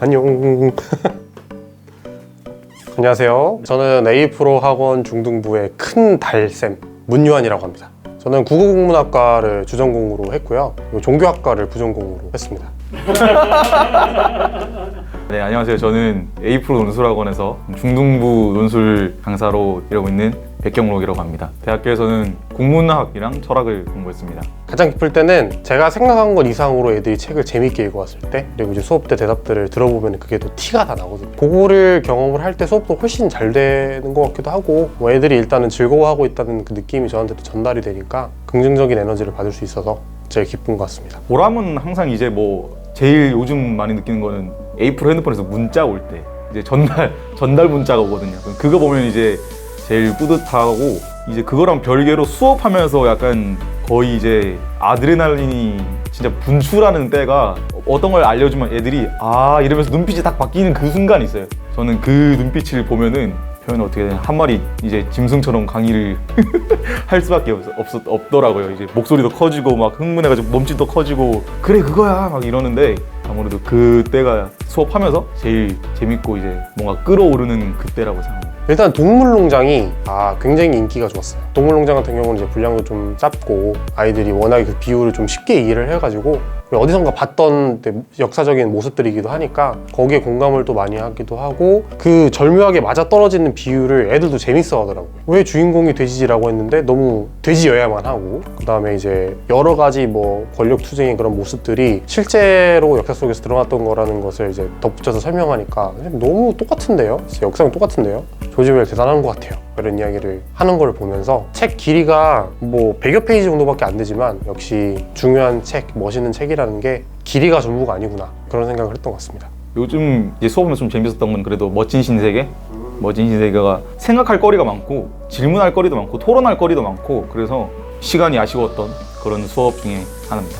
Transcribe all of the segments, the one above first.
안녕. 안녕하세요. 저는 A프로 학원 중등부의 큰 달쌤 문유한이라고 합니다. 저는 국어국문학과를 주전공으로 했고요. 종교학과를 부전공으로 했습니다. 네, 안녕하세요. 저는 A프로 논술학원에서 중등부 논술 강사로 일하고 있는 백경록이라고 합니다. 대학교에서는 국문학이랑 철학을 공부했습니다. 가장 기쁠 때는 제가 생각한 것 이상으로 애들이 책을 재밌게 읽어왔을 때 그리고 이제 수업 때 대답들을 들어보면 그게 또 티가 다 나거든요 그거를 경험을 할 때 수업도 훨씬 잘 되는 것 같기도 하고 뭐 애들이 일단은 즐거워하고 있다는 그 느낌이 저한테도 전달이 되니까 긍정적인 에너지를 받을 수 있어서 제일 기쁜 것 같습니다 보람은 항상 이제 뭐 제일 요즘 많이 느끼는 거는 A 프로 핸드폰에서 문자 올 때 이제 전달 전달 문자가 오거든요. 그거 보면 이제 제일 뿌듯하고 이제 그거랑 별개로 수업하면서 약간 거의 이제 아드레날린이 진짜 분출하는 때가 어떤 걸 알려주면 애들이 아 이러면서 눈빛이 딱 바뀌는 그 순간이 있어요. 저는 그 눈빛을 보면은 표현 어떻게 되냐 한 마리 이제 짐승처럼 강의를 할 수밖에 없, 없, 없 더라고요. 이제 목소리도 커지고 막 흥분해가지고 몸짓도 커지고 그래 그거야 막 이러는데 아무래도 그때가 수업하면서 제일 재밌고 이제 뭔가 끌어오르는 그때라고 생각합니다. 일단 동물농장이 아 굉장히 인기가 좋았어요. 동물농장 같은 경우는 이제 분량도 좀 짧고 아이들이 워낙에 그 비율을 좀 쉽게 이해를 해가지고 어디선가 봤던 때 역사적인 모습들이기도 하니까 거기에 공감을 또 많이 하기도 하고 그 절묘하게 맞아 떨어지는 비율을 애들도 재밌어 하더라고요. 왜 주인공이 돼지지라고 했는데 너무 돼지여야만 하고 그 다음에 이제 여러 가지 뭐 권력 투쟁의 그런 모습들이 실제로 역사 속에서 드러났던 거라는 것을 이제 덧붙여서 설명하니까 너무 똑같은데요? 역사랑 똑같은데요? 조지 웰 대단한 것 같아요. 이런 이야기를 하는 걸 보면서 책 길이가 뭐 100여 페이지 정도밖에 안 되지만 역시 중요한 책, 멋있는 책이라는 게 길이가 전부가 아니구나 그런 생각을 했던 것 같습니다. 요즘 이제 수업하면서 좀 재밌었던 건 그래도 멋진 신세계 멋진 신세계가 생각할 거리가 많고 질문할 거리도 많고 토론할 거리도 많고 그래서 시간이 아쉬웠던 그런 수업 중에 하나입니다.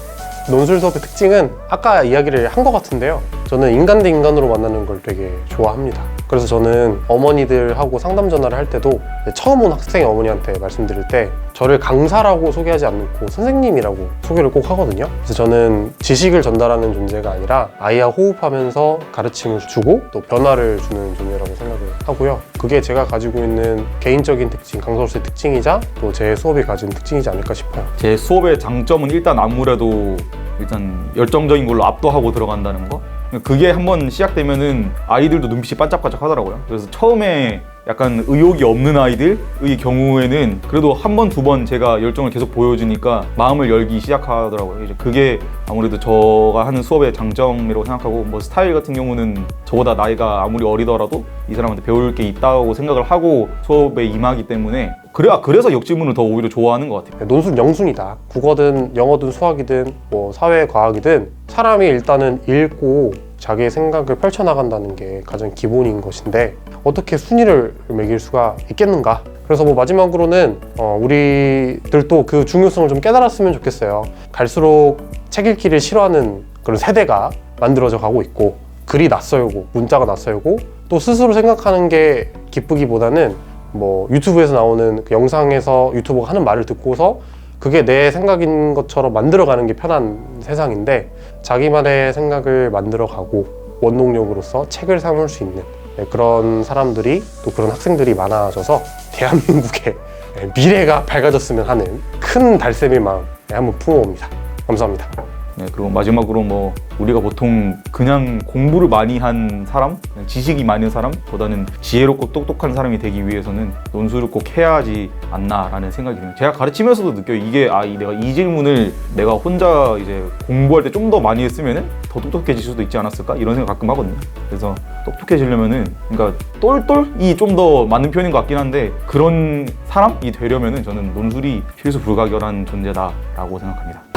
논술 수업의 특징은 아까 이야기를 한 것 같은데요. 저는 인간 대 인간으로 만나는 걸 되게 좋아합니다. 그래서 저는 어머니들하고 상담 전화를 할 때도 처음 온 학생의 어머니한테 말씀드릴 때 저를 강사라고 소개하지 않고 선생님이라고 소개를 꼭 하거든요. 그래서 저는 지식을 전달하는 존재가 아니라 아이와 호흡하면서 가르침을 주고 또 변화를 주는 존재라고 생각을 하고요. 그게 제가 가지고 있는 개인적인 특징, 강사로서의 특징이자 또 제 수업이 가진 특징이지 않을까 싶어요. 제 수업의 장점은 일단 아무래도 일단 열정적인 걸로 압도하고 들어간다는 거. 그게 한번 시작되면은 아이들도 눈빛이 반짝반짝 하더라고요. 그래서 처음에 약간 의욕이 없는 아이들의 경우에는 그래도 한 번, 두 번 제가 열정을 계속 보여주니까 마음을 열기 시작하더라고요. 이제 그게 아무래도 저가 하는 수업의 장점이라고 생각하고 뭐 스타일 같은 경우는 저보다 나이가 아무리 어리더라도 이 사람한테 배울 게 있다고 생각을 하고 수업에 임하기 때문에 그래 그래서 역지문을 더 오히려 좋아하는 것 같아요. 논술 영순이다. 국어든 영어든 수학이든 뭐 사회 과학이든 사람이 일단은 읽고 자기의 생각을 펼쳐나간다는 게 가장 기본인 것인데 어떻게 순위를 매길 수가 있겠는가? 그래서 뭐 마지막으로는 어, 우리들도 그 중요성을 좀 깨달았으면 좋겠어요. 갈수록 책 읽기를 싫어하는 그런 세대가 만들어져 가고 있고 글이 낯설고 문자가 낯설고 또 스스로 생각하는 게 기쁘기보다는 뭐 유튜브에서 나오는 그 영상에서 유튜버가 하는 말을 듣고서 그게 내 생각인 것처럼 만들어가는 게 편한 세상인데 자기만의 생각을 만들어가고 원동력으로서 책을 삼을 수 있는 네, 그런 사람들이 또 그런 학생들이 많아져서 대한민국의 네, 미래가 밝아졌으면 하는 큰 달샘의 마음 네, 한번 품어봅니다. 감사합니다. 네, 그리고 마지막으로 뭐 우리가 보통 그냥 공부를 많이 한 사람, 지식이 많은 사람보다는 지혜롭고 똑똑한 사람이 되기 위해서는 논술을 꼭 해야지 않나라는 생각이 듭니다. 제가 가르치면서도 느껴요. 이게 아, 이 내가 이 질문을 내가 혼자 이제 공부할 때 좀 더 많이 했으면은 더 똑똑해질 수도 있지 않았을까 이런 생각 가끔 하거든요. 그래서 똑똑해지려면은 그러니까 똘똘이 좀 더 맞는 표현인 것 같긴 한데 그런 사람이 되려면은 저는 논술이 필수 불가결한 존재다라고 생각합니다.